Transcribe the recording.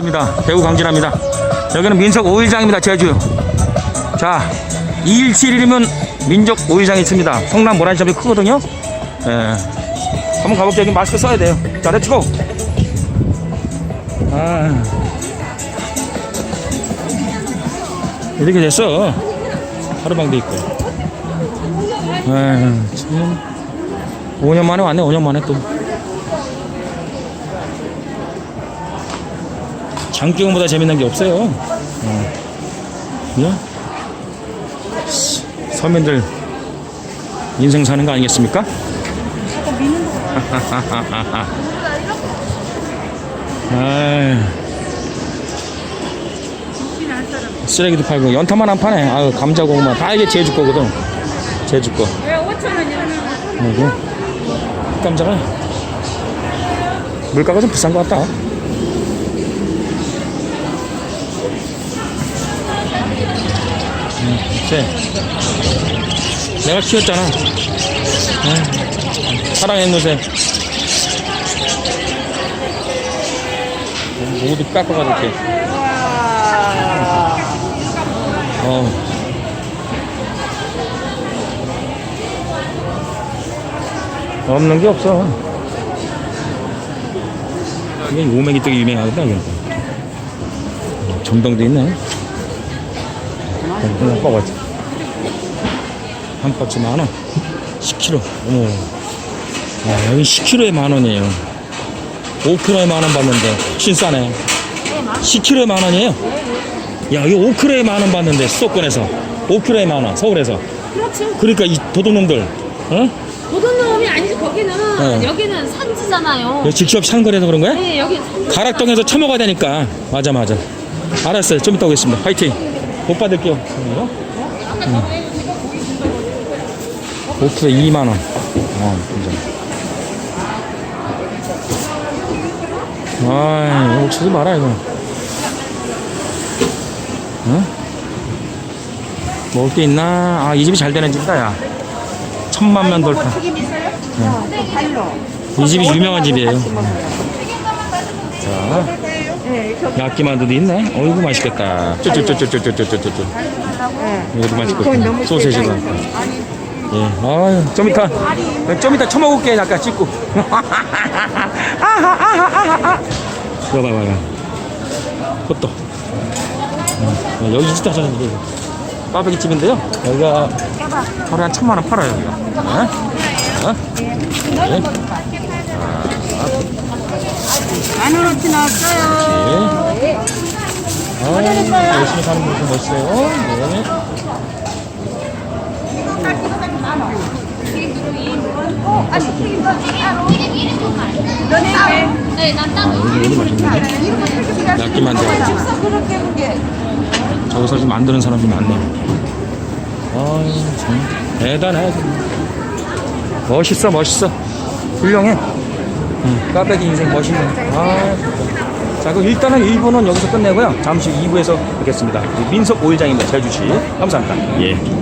입니다. 대구 광진합니다. 여기는 민속 5일장입니다. 제주. 자, 2일 7일이면 민족 5일장이 있습니다. 성남 모란시장이 크거든요. 예. 한번 가볼게요. 여기 마스크 써야 돼요. 자, 렛츠고! 아. 이렇게 됐어. 하루방도 있고. 아, 참. 5년 만에 왔네, 5년 만에 또. 장기용보다 재밌는 게 없어요. 어. 예? 시- 서민들 인생 사는 거 아니겠습니까? 쓰레기도 팔고 연탄만 안 파네. 아유 감자 고구마 다 이게 제주 거거든. 제주 거. 왜 5천 원이야? 이거 감자가 물가가 좀 비싼 것 같다. 음, 쟤. 내가 키웠잖아. 아, 사랑의 노새. 모두 깎아가 이렇게. 어. 없는 게 없어. 이게 오메기 떡이 유명하거든, 이게. 점동도 있네. 그냥 꺼봤지. 한 박스 만 원. 10kg. 어머. 야, 여기 10kg에 만 원이에요. 5kg에 만 원 받는데, 신싸네. 10kg에 만 원이에요? 야, 이거 5kg에 만 원 받는데, 수도권에서. 5kg에 만 원, 서울에서. 그렇죠. 그러니까 이 도둑놈들, 어? 고등놈이 아니지 거기는 네. 여기는 산지잖아요. 여기 직접 산거래서 그런 거야? 네 여기 산. 가락동에서 처먹어야 되니까 맞아 맞아 알았어요 좀 이따 오겠습니다 화이팅 못 받을게요 응. 5kg 2만 원. 어 진짜. 아이 이거 치지 마라 이거. 응? 먹을 게 있나? 아 이 집이 잘 되는 집이다 야. 천만 면 돌파. 이 집이 유명한 집이에요. 자 야끼만두도 있네. 어이구 맛있겠다. 쪼쪼쪼쪼쪼쪼쪼쪼. 이것도 맛있겠다. 소세지가. 예. 아유, 좀 이따 좀 이따 처먹을게 잠깐 찍고. 아하 아하 아하 아. 이거 봐봐요. 그것도. 어, 여기 진짜 이게 빠베기 집인데요. 여기가 하루에 한 천만 원 팔아요 여기가. 어? 어? 예. 만 원어치 나왔어요. 예. 아, 열심히 사는 모습 멋있어요. 네. 네. 여기 맛있는데? 焼き만두. 저기서 지금 만드는 사람이 많네요. 아유, 참. 대단해. 멋있어, 멋있어. 훌륭해. 응, 까베기 인생 멋있네. 아, 진짜. 자, 그럼 일단은 1부는 여기서 끝내고요. 잠시 2부에서 뵙겠습니다. 민속 5일장입니다. 제주시. 감사합니다. 예.